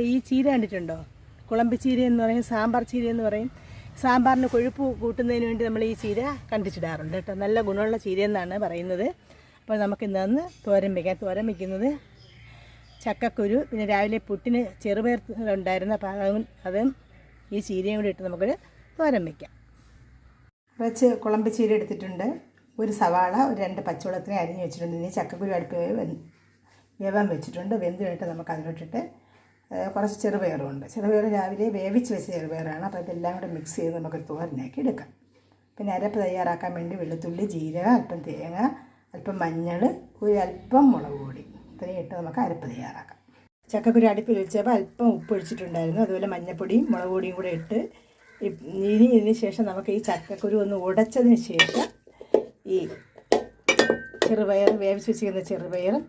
ഈ ചീര കണ്ടിട്ടുണ്ടോ? കുളമ്പ് ചീര എന്ന് പറയും സാമ്പാർ ചീര എന്ന് പറയും. സാമ്പാറിന് കൊഴുപ്പ് കൂട്ടുന്നതിന് വേണ്ടി നമ്മൾ ഈ ചീര കണ്ടിച്ചിടാറുണ്ട് കേട്ടോ. നല്ല ഗുണമുള്ള ചീര എന്നാണ് പറയുന്നത്. അപ്പോൾ നമുക്ക് ഇന്നു തോരൻ വയ്ക്കാം തോരൻ വയ്ക്കുന്നത് ചക്കക്കുരു പിന്നെ രാവിലെ പുട്ടിന് ചെറുപയർ ഉണ്ടായിരുന്ന അപ്പോൾ അതും ഈ ചീരയും കൂടി ഇട്ട് നമുക്കൊരു തോരൻ വയ്ക്കാം കുറച്ച് കുളമ്പ് ചീര എടുത്തിട്ടുണ്ട്. ഒരു സവാള ഒരു രണ്ട് പച്ചവെള്ളത്തിനെ അരിഞ്ഞ് വെച്ചിട്ടുണ്ട്. ഇനി ചക്കക്കുരു അടുപ്പ് വേവാൻ വെച്ചിട്ടുണ്ട്. വെന്ത് കഴിഞ്ഞിട്ട് നമുക്ക് അതിലോട്ടിട്ട് കുറച്ച് ചെറുപയറുണ്ട്. ചെറുപയർ രാവിലെ വേവിച്ച് വെച്ച ചെറുപയറാണ്. അപ്പോൾ ഇതെല്ലാം കൂടെ മിക്സ് ചെയ്ത് നമുക്ക് തോരനാക്കി എടുക്കാം. പിന്നെ അരപ്പ് തയ്യാറാക്കാൻ വേണ്ടി വെളുത്തുള്ളി ജീരക അല്പം തേങ്ങ അല്പം മഞ്ഞൾ ഒരു അല്പം മുളക് പൊടി. ഇത്രയും ഇട്ട് നമുക്ക് അരപ്പ് തയ്യാറാക്കാം. ചക്കക്കുരു അടുപ്പിൽ വെച്ചപ്പോൾ അല്പം ഉപ്പ് ഒഴിച്ചിട്ടുണ്ടായിരുന്നു. അതുപോലെ മഞ്ഞൾപ്പൊടിയും മുളക് പൊടിയും കൂടെ ഇട്ട് ഇനി ഇതിന് ശേഷം നമുക്ക് ഈ ചക്കക്കുരു ഒന്ന് ഉടച്ചതിന് ശേഷം ഈ ചെറുപയർ വേവിച്ച് വെച്ചിരിക്കുന്ന ചെറുപയറും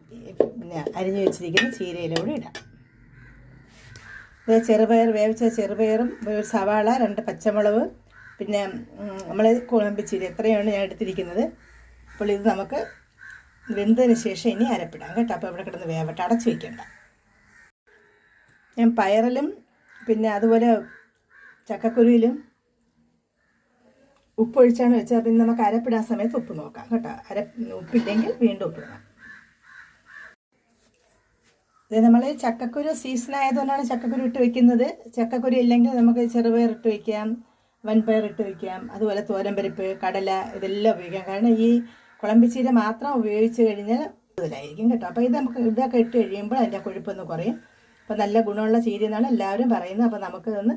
പിന്നെ അരിഞ്ഞു വെച്ചിരിക്കുന്ന ചീരയിലൂടെ ഇടാം. ഇത് ചെറുപയർ വേവിച്ച ചെറുപയറും ഒരു സവാള രണ്ട് പച്ചമുളക് പിന്നെ നമ്മൾ കുഴമ്പിച്ചിരി എത്രയാണ് ഞാൻ എടുത്തിരിക്കുന്നത്. അപ്പോൾ ഇത് നമുക്ക് വെന്തതിന് ശേഷം ഇനി അരപ്പിടാം കേട്ടോ. അപ്പോൾ ഇവിടെ കിടന്ന് വേവട്ടെ. അടച്ചു വയ്ക്കണ്ട ഞാൻ പയറിലും പിന്നെ അതുപോലെ ചക്കക്കുരുവിലും ഉപ്പൊഴിച്ചാണ് വെച്ചാൽ പിന്നെ നമുക്ക് അരപ്പിടാൻ സമയത്ത് ഉപ്പ് നോക്കാം കേട്ടോ. അര ഉപ്പില്ലെങ്കിൽ വീണ്ടും ഉപ്പിടണം ഇത് നമ്മൾ ചക്കക്കുരു സീസൺ ആയതുകൊണ്ടാണ് ചക്കക്കുരു ഇട്ട് വെക്കുന്നത്. ചക്കക്കുരു ഇല്ലെങ്കിൽ നമുക്ക് ചെറുപയർ ഇട്ട് വെക്കാം വൻപയർ ഇട്ട് വെക്കാം അതുപോലെ തോരമ്പരിപ്പ് കടല ഇതെല്ലാം ഉപയോഗിക്കാം. കാരണം ഈ കുളമ്പിച്ചീര മാത്രം ഉപയോഗിച്ച് കഴിഞ്ഞാൽ കൂടുതലായിരിക്കും കേട്ടോ. അപ്പോൾ ഇത് നമുക്ക് ഇതൊക്കെ ഇട്ട് കഴിയുമ്പോൾ അതിന്റെ കൊഴുപ്പൊന്ന് കുറയും. അപ്പോൾ നല്ല ഗുണമുള്ള ചീര എന്നാണ് എല്ലാവരും പറയുന്നത്. അപ്പോൾ നമുക്കിതൊന്ന്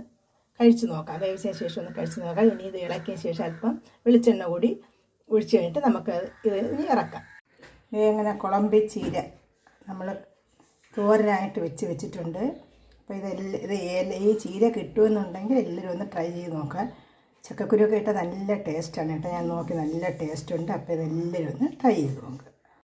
കഴിച്ചു നോക്കാം. വേവിച്ചതിന് ശേഷം ഒന്ന് കഴിച്ചു നോക്കാം. ഇനി ഇത് ഇളക്കിയ ശേഷം അല്പം വെളിച്ചെണ്ണ കൂടി ഒഴിച്ച് കഴിഞ്ഞിട്ട് നമുക്ക് ഇത് ഇറക്കാം. ഇങ്ങനെ കുളമ്പി ചീര നമ്മൾ തോരനായിട്ട് വെച്ച് വെച്ചിട്ടുണ്ട്. അപ്പോൾ ഇതെല്ലാം ഇത് ഈ ചീര കിട്ടുമെന്നുണ്ടെങ്കിൽ എല്ലാവരും ഒന്ന് ട്രൈ ചെയ്ത് നോക്കാം ചക്കക്കുരുവൊക്കെ ഇട്ടാൽ നല്ല ടേസ്റ്റാണ് കേട്ടോ. ഞാൻ നോക്കി നല്ല ടേസ്റ്റ് ഉണ്ട്. അപ്പോൾ ഇതെല്ലാവരും ഒന്ന് ട്രൈ ചെയ്ത് നോക്കുക